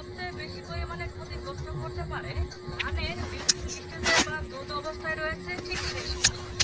সবচেয়ে বেশি পরিমাণে ক্ষতিগ্রস্ত করতে পারে ধানের দুধ অবস্থায় রয়েছে ঠিক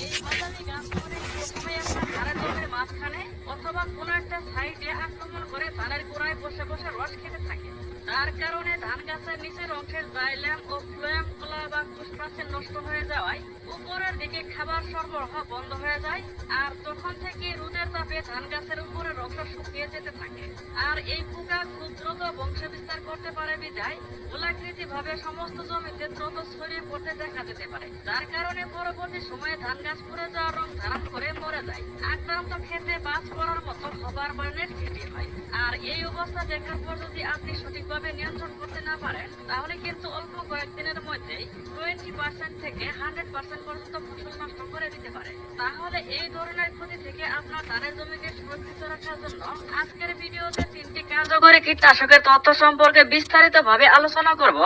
এই বাদামি গাছগুলি প্রথমে একটা ধানের জমির মাঝখানে অথবা কোনো একটা সাইডে আক্রমণ করে ধানের গোড়ায় বসে বসে রস খেতে থাকে। তার কারণে ধান গাছের নিচের অংশের জাইল্যাম ও ফ্লোয়াম বা পুষ্পাচের নষ্ট হয়ে যাওয়ায় উপরের দিকে খাবার সরবরাহ বন্ধ হয়ে যায়, আর তখন থেকে রোদের তাপে ধান গাছের উপরের অংশ শুকিয়ে যেতে থাকে। আর এই পোকা খুব দ্রুত বংশ বিস্তার করতে পারে বিধায় গোলাকৃতি ভাবে সমস্ত জমিতে দ্রুত ছড়িয়ে পড়তে দেখা যেতে পারে। যার কারণে পরবর্তী সময়ে ধান গাছ পুড়ে যাওয়ার রং ধারণ করে মরে যায়। আক্রান্ত ক্ষেত্রে বাজ পড়ার মতো হবার বার্নের ক্ষতি হয়। আর এই অবস্থা দেখার পর যদি আপনি সঠিকভাবে নিয়ন্ত্রণ করতে না পারেন, তাহলে কিন্তু অল্প কয়েকদিনের মধ্যেই টোয়েন্টি পার্সেন্ট থেকে হান্ড্রেড পার্সেন্ট পর্যন্ত ফসল নষ্ট করে দিতে পারে। তাহলে এই ধরনের ক্ষতি থেকে আপনার ধানের জমিকে সুরক্ষিত রাখার জন্য আজকের ভিডিওতে তিনটি কার্যকরী কীটনাশকের তথ্য সম্পর্কে আলোচনা করব।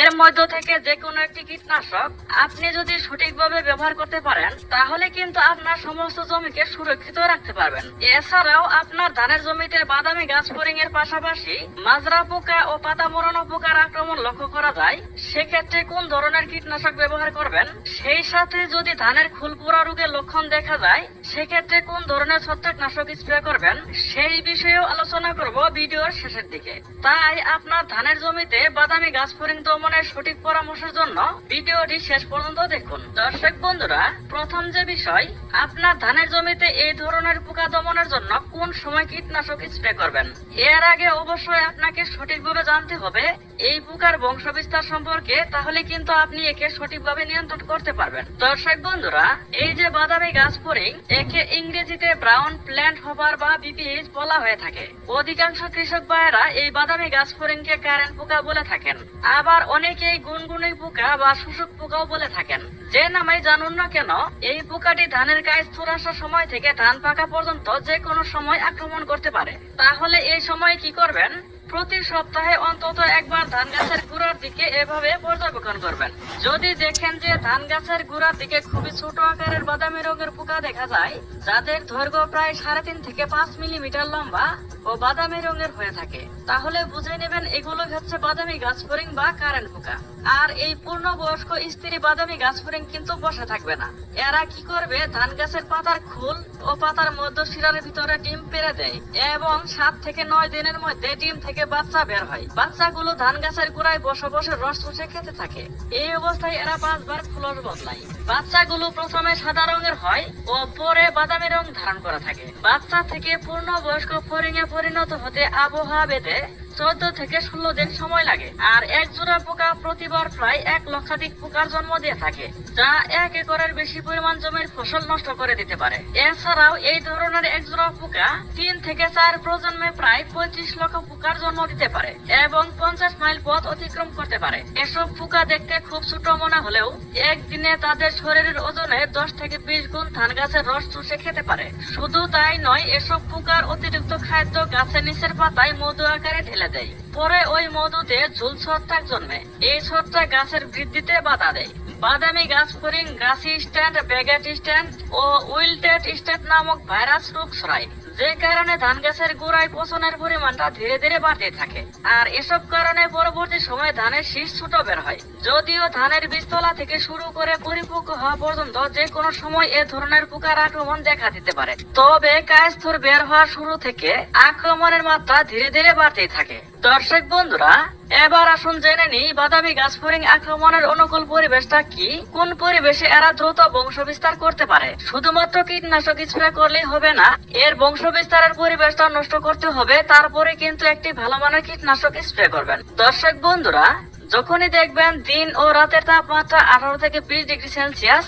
এর মধ্য থেকে যে কোনো একটি কীটনাশক আপনি যদি সঠিকভাবে ব্যবহার করতে পারেন, তাহলে কিন্তু আপনার সমস্ত জমিকে সুরক্ষিত রাখতে পারবেন। এছাড়াও আপনার ধানের জমিতে বাদামি গাছ এর পাশাপাশি মাজরা পোকা ও পাতা মরানো পোকার আক্রমণ লক্ষ্য করা যায়। সেক্ষেত্রে কোন ধরনের কীটনাশক ব্যবহার করবেন, সেই সাথে যদি ধানের ফুল পোড়া রোগের লক্ষণ দেখা যায়, সেক্ষেত্রে কোন ধরনের ছত্রাকনাশক স্প্রে করবেন, সেই বিষয়েও আলোচনা করব ভিডিওর শেষের দিকে। তাই আপনার ধানের জমিতে বাদামি গাছ ফরিং দমনের সঠিক পরামর্শের জন্য ভিডিওটি শেষ পর্যন্ত দেখুন। দর্শক বন্ধুরা, প্রথম যে বিষয়, আপনার ধানের জমিতে এই ধরনের পোকা দমনের জন্য কোন সময় কীটনাশক স্প্রে করবেন? এর আগে অবশ্যই আপনাকে সঠিকভাবে জানতে হবে এই পোকার বংশ বিস্তার সম্পর্কে, তাহলে কিন্তু আপনি একে সঠিকভাবে নিয়ন্ত্রণ করতে পারবেন। দর্শক বন্ধুরা, এই যে বাদামি গাছ ফরিং একে ইংরেজিতে ব্রাউন প্ল্যান্ট হবার বা বিপিএইচ বলা হয়ে থাকে। অধিকাংশ কৃষক ভাইয়েরা এই বাদামি গাছ ফরিংকে কারেন্ট পোকা বলে থাকেন। আবার অনেকেই গুনগুনি পোকা বা শুশুক পোকাও বলে থাকেন। যে নামে জানুন না কেন, এই পোকাটি ধানের গায়ে স্থুর আসার সময় থেকে ধান পাকা পর্যন্ত যে কোনো সময় আক্রমণ করতে পারে। তাহলে এই সময় কি করবেন? প্রতি সপ্তাহে অন্তত একবার ধান গাছের গোড়ার দিকে এভাবে পর্যবেক্ষণ করবেন। যদি দেখেন যে ধান গাছের গোড়ার দিকে খুবই ছোট আকারের বাদামি রঙের পোকা দেখা যায়, যাদের দৈর্ঘ্য প্রায় সাড়ে তিন থেকে পাঁচ মিলিমিটার লম্বা ও বাদামি রঙের হয়ে থাকে, তাহলে বুঝে নেবেন এগুলো হচ্ছে বাদামি গাছ ফরিং বা কারেন্ট পোকা। আর এই পূর্ণ বয়স্ক স্ত্রী বাদামি গাছ ফরিং কিন্তু বসে থাকবে না। এরা কি করবে? ধান গাছের পাতার খুল ও পাতার মধ্য শিরার ভিতরে ডিম পেরে দেয় এবং সাত থেকে নয় দিনের মধ্যে ডিম থেকে বাচ্চা বের হয়। বাচ্চাগুলো ধান গাছের গোড়ায় বসে বসে রস চুষে খেতে থাকে। এই অবস্থায় এরা পাঁচবার ফুলস বদলায়। বাচ্চাগুলো প্রথমে সাদা রঙের হয় ও পরে বাদামি রং ধারণ করা থাকে। বাচ্চা থেকে পূর্ণ বয়স্ক ফরিঙে পরিণত হতে আবহাওয়া বেঁধে চোদ্দ থেকে ষোলো দিন সময় লাগে, আর এক জোড়া পোকা প্রতিবার প্রায় এক লক্ষাধিক পোকার জন্ম দিয়ে থাকে, যা এক একরের বেশি পরিমাণ জমির ফসল নষ্ট করে দিতে পারে। এছাড়াও এই ধরনের এক জোড়া পোকা তিন থেকে চার প্রজন্মে প্রায় পঁয়ত্রিশ লক্ষ পোকার জন্ম দিতে পারে এবং পঞ্চাশ মাইল পথ অতিক্রম করতে পারে। এসব পোকা দেখতে খুব ছোট মনে হলেও একদিনে তাদের শরীরের ওজনে দশ থেকে বিশ গুণ ধান গাছের রস চুষে খেতে পারে। শুধু তাই নয়, এসব পোকার অতিরিক্ত খাদ্য গাছের নিচের পাতায় মধু আকারে ঢেলে দেয় পরে ওই মধুতে ঝুল ছত্রাক জন্মে। এই ছত্রাক গাছের বৃদ্ধিতে বাধা দেয়। বাদামি গাছ ফরিং গাছি স্ট্যান্ড, ব্যাগেট স্ট্যান্ড ও উইলটেড স্ট্যান্ড নামক ভাইরাস রোগ ছড়ায়। যে কারণে ধান গাছের গোড়ায় পচনের পরিমাণটা ধীরে ধীরে বাড়তে থাকে। আর এসব কারণে পরবর্তী সময়ে ধানের শীষ ছোট বের হয়। যদিও ধানের বীজতলা থেকে শুরু করে পরিপক্ক হওয়া পর্যন্ত যে কোনো সময় এ ধরনের পোকার আক্রমণ দেখা দিতে পারে। তবে কায়স্থর বের হওয়ার শুরু থেকে আক্রমণের মাত্রা ধীরে ধীরে বাড়তেই থাকে। দর্শক বন্ধুরা এবার আসুন জেনে নিই, বাদামি গাছ ফরিং আক্রমণের অনুকূল পরিবেশটা কি? কোন পরিবেশে এরা দ্রুত বংশ বিস্তার করতে পারে? শুধুমাত্র কীটনাশক স্প্রে করলেই হবে না, এর বংশ বিস্তারের পরিবেশটা নষ্ট করতে হবে, তারপরে কিন্তু একটি ভালো মানের কীটনাশক স্প্রে করবেন। দর্শক বন্ধুরা, যখনই দেখবেন দিন ও রাতের তাপমাত্রা আঠারো থেকে বিশ ডিগ্রি সেলসিয়াস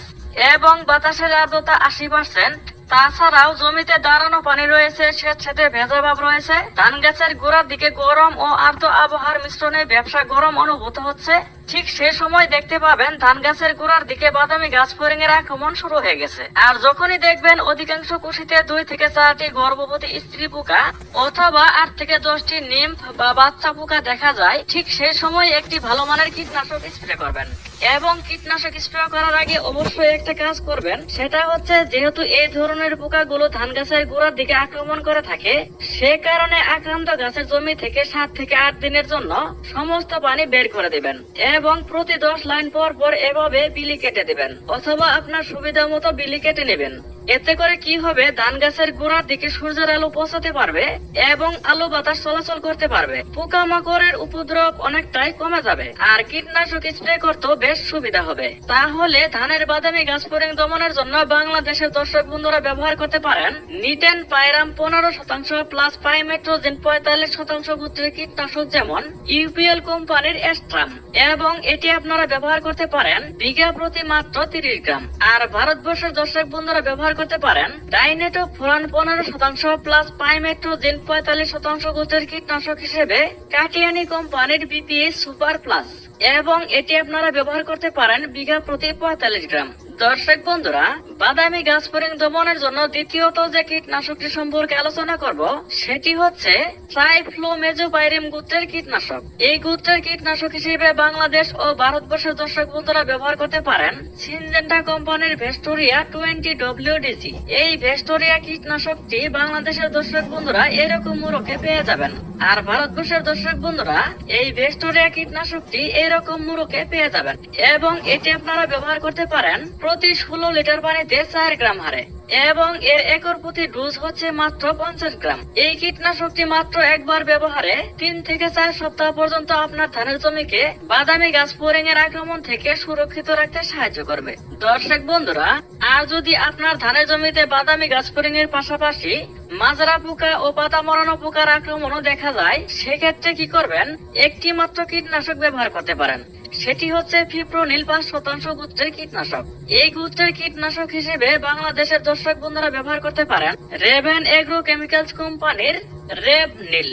এবং বাতাসের আর্দ্রতা আশি পার্সেন্ট তাছাড়াও জমিতে দাঁড়ানো পানি রয়েছে, স্বেচ্ছাতে ভেজা ভাব রয়েছে। ধান গাছের গোড়ার দিকে গরম ও আর্দ্র আবহাওয়ার মিশ্রণে ব্যবসা গরম অনুভূত হচ্ছে। ঠিক সে সময় দেখতে পাবেন, ধান গাছের গোড়ার দিকে বাদামি গাছ ফরিং এর আক্রমণ শুরু হয়ে গেছে। আর যখনই দেখবেন অধিকাংশ কুশিতে দুই থেকে চারটি গর্ভবতী স্ত্রী পোকা অথবা আট থেকে দশটি নিম বা বাচ্চা পোকা দেখা যায়, ঠিক সেই সময় একটি ভালো মানের কীটনাশক স্প্রে করবেন। এবং কীটনাশক স্প্রে করার আগে অবশ্যই একটা কাজ করবেন। সেটা হচ্ছে যেহেতু এই ধরনের পোকাগুলো ধান গাছের গোড়ার দিকে আক্রমণ করে থাকে, সে কারণে আক্রান্ত গাছের জমি থেকে সাত থেকে আট দিনের জন্য সমস্ত পানি বের করে দিবেন এবং প্রতি দশ লাইন পর পর এভাবে বিলি কেটে দিবেন অথবা আপনার সুবিধা মতো বিলি কেটে নেবেন। এতে করে কি হবে? ধান গাছের গোড়ার দিকে সূর্যের আলো পৌঁছাতে পারবে এবং আলো বাতাস চলাচল করতে পারবে। পোকামাকড়ের উপদ্রব অনেকটাই কমে যাবে আর কীটনাশক স্প্রে করতেও বেশ সুবিধা হবে। তাহলে ধানের বাদামি গাছ ফরিং দমনের জন্য বাংলাদেশের দর্শক বন্ধুরা ব্যবহার করতে পারেন নিটেন পাইরাম পনেরো শতাংশ প্লাস পাইমেট্রোজেন পঁয়তাল্লিশ শতাংশ গোত্রের কীটনাশক যেমন ইউপিএল কোম্পানির এস্ট্রাম এবং এটি আপনারা ব্যবহার করতে পারেন বিঘা প্রতি মাত্র তিরিশ গ্রাম। আর ভারতবর্ষের দর্শক বন্ধুরা ব্যবহার করতে পারেন। ডাইনেটো ফোরান পনেরো শতাংশ প্লাস পাইমেট্রো পাইমেট্রোজেন পঁয়তাল্লিশ শতাংশ গোতের কীটনাশক হিসেবে কাটিয়ানি কোম্পানির বিপিএ সুপার প্লাস। এবং এটি আপনারা ব্যবহার করতে পারেন বিঘা প্রতি পঁয়তাল্লিশ গ্রাম। দর্শক বন্ধুরা, বাদামি গাছ ফরিং দমনের জন্য দ্বিতীয়ত যে কীটনাশকটি সম্পর্কে আলোচনা করব, সেটি হচ্ছে ট্রাইফ্লোমেজোপাইরিম গোত্রের কীটনাশক। এই গোত্রের কীটনাশক হিসেবে বাংলাদেশ ও ভারতবর্ষের দর্শক বন্ধুরা ব্যবহার করতে পারেন সিনজেন্টা কোম্পানির ভেস্টোরিয়া টোয়েন্টি ডব্লিউডিসি এই ভেস্টোরিয়া কীটনাশকটি বাংলাদেশের দর্শক বন্ধুরা এরকম মুরকে পেয়ে যাবেন। আর ভারতবর্ষের দর্শক বন্ধুরা, এই ভেস্টোরিয়া কীটনাশকটি এরকম মুরকে পেয়ে যাবেন। এবং এটি আপনারা ব্যবহার করতে পারেন প্রতি ষোলো লিটার পানিতে চার গ্রাম হারে। এবং এর একর প্রতি ডোজ হচ্ছে মাত্র পঞ্চাশ গ্রাম। এই কীটনাশকটি মাত্র একবার ব্যবহারে তিন থেকে চার সপ্তাহ পর্যন্ত আপনার ধানের জমিকে বাদামি গাছ ফোরিং এর আক্রমণ থেকে সুরক্ষিত রাখতে সাহায্য করবে। দর্শক বন্ধুরা, আর যদি আপনার ধানের জমিতে বাদামি গাছ ফোরিং এর পাশাপাশি মাজরা পোকা ও পাতা মরানো পোকার আক্রমণও দেখা যায়। সেক্ষেত্রে কি করবেন? একটি মাত্র কীটনাশক ব্যবহার করতে পারেন। সেটি হচ্ছে ফিপ্রোনিল পাঁচ শতাংশ গোত্রের কীটনাশক। এই গোত্রের কীটনাশক হিসেবে বাংলাদেশের দর্শক বন্ধুরা ব্যবহার করতে পারেন রেভেন এগ্রো কেমিক্যালস কোম্পানির রেভ নীল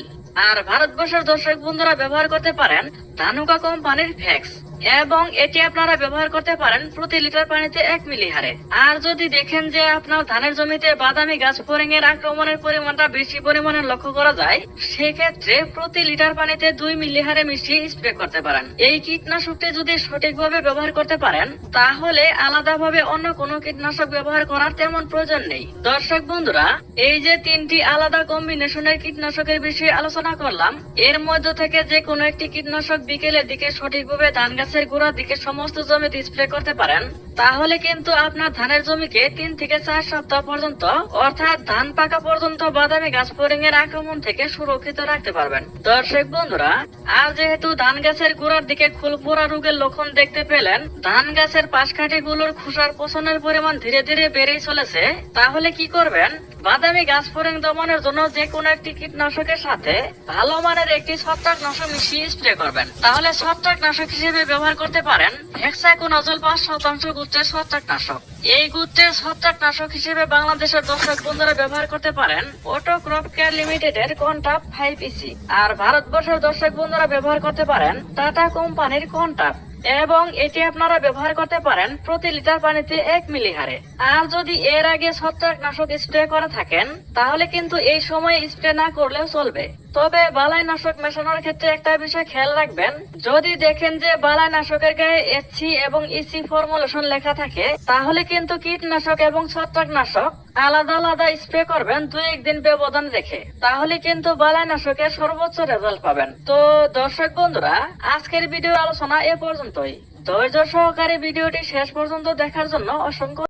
আর ভারতবর্ষের দর্শক বন্ধুরা ব্যবহার করতে পারেন ধানুকা কোম্পানির ফ্যাক্স এবং এটি আপনারা ব্যবহার করতে পারেন প্রতি লিটার পানিতে এক মিলি হারে আর যদি দেখেন যে আপনার ধানের জমিতে বাদামি গাছ ফোরিং এর আক্রমণের পরিমাণটা বেশি পরিমাণে লক্ষ্য করা যায়, সেক্ষেত্রে প্রতি লিটার পানিতে দুই মিলি হারে মিশিয়ে স্প্রে করতে পারেন। এই কীটনাশকটি যদি সঠিকভাবে ব্যবহার করতে পারেন, তাহলে আলাদাভাবে অন্য কোনো কীটনাশক ব্যবহার করার তেমন প্রয়োজন নেই। দর্শক বন্ধুরা, এই যে তিনটি আলাদা কম্বিনেশনের কীটনাশকের বিষয়ে আলোচনা করলাম, এর মধ্য থেকে যে কোনো একটি কীটনাশক বিকেলের দিকে সঠিকভাবে ধান গাছের গোড়ার দিকে সমস্ত জমিতে স্প্রে করতে পারেন। তাহলে কিন্তু আপনার ধানের জমিকে তিন থেকে চার সপ্তাহ পর্যন্ত, অর্থাৎ ধান পাকা পর্যন্ত বাদামি গাছ ফোরিং এর আক্রমণ থেকে সুরক্ষিত রাখতে পারবেন। দর্শক বন্ধুরা, আর যেহেতু ধান গাছের গোড়ার দিকে খুলপোড়া রোগের লক্ষণ দেখতে পেলেন, ধান গাছের পাশকাঠি গুলোর খোসার পচনের পরিমাণ ধীরে ধীরে বেড়েই চলেছে, তাহলে কি করবেন? বাদামি গাছ ফোরিং দমনের জন্য যে কোনো একটি কীটনাশকের সাথে ভালো মানের একটি ছত্রাকনাশক মিশিয়ে স্প্রে করবেন। তাহলে ছত্রাকনাশক হিসেবে ব্যবহার করতে পারেন হেক্সাকোনাজল পাঁচ শতাংশ গুচ্ছের ছত্রাকনাশক। এই গুচ্ছের ছত্রাকনাশক হিসেবে বাংলাদেশের দর্শক বন্ধুরা ব্যবহার করতে পারেন অটো ক্রপ কেয়ার লিমিটেডের কন্টাপ ফাইভ ইসি আর ভারতবর্ষের দর্শক বন্ধুরা ব্যবহার করতে পারেন টাটা কোম্পানির কন্টাপ এবং এটি আপনারা ব্যবহার করতে পারেন প্রতি লিটার পানিতে এক মিলি হারে আর যদি এর আগে ছত্রাকনাশক স্প্রে করে থাকেন, তাহলে কিন্তু এই সময়ে স্প্রে না করলেও চলবে। তবে বালাই নাশক মেশানোর ক্ষেত্রে একটা বিষয় খেয়াল রাখবেন। যদি দেখেন যে বালাই নাশকের গায়ে এসি এবং ইসি ফর্মুলেশন লেখা থাকে, তাহলে কিন্তু কীটনাশক এবং ছত্রাকনাশক আলাদা আলাদা স্প্রে করবেন দুই একদিন ব্যবধান রেখে। তাহলে কিন্তু বালাই নাশকের সর্বোচ্চ রেজাল্ট পাবেন। তো দর্শক বন্ধুরা, আজকের ভিডিও আলোচনা এ পর্যন্তই। ধৈর্য সহকারে ভিডিওটি শেষ পর্যন্ত দেখার জন্য অসংখ্য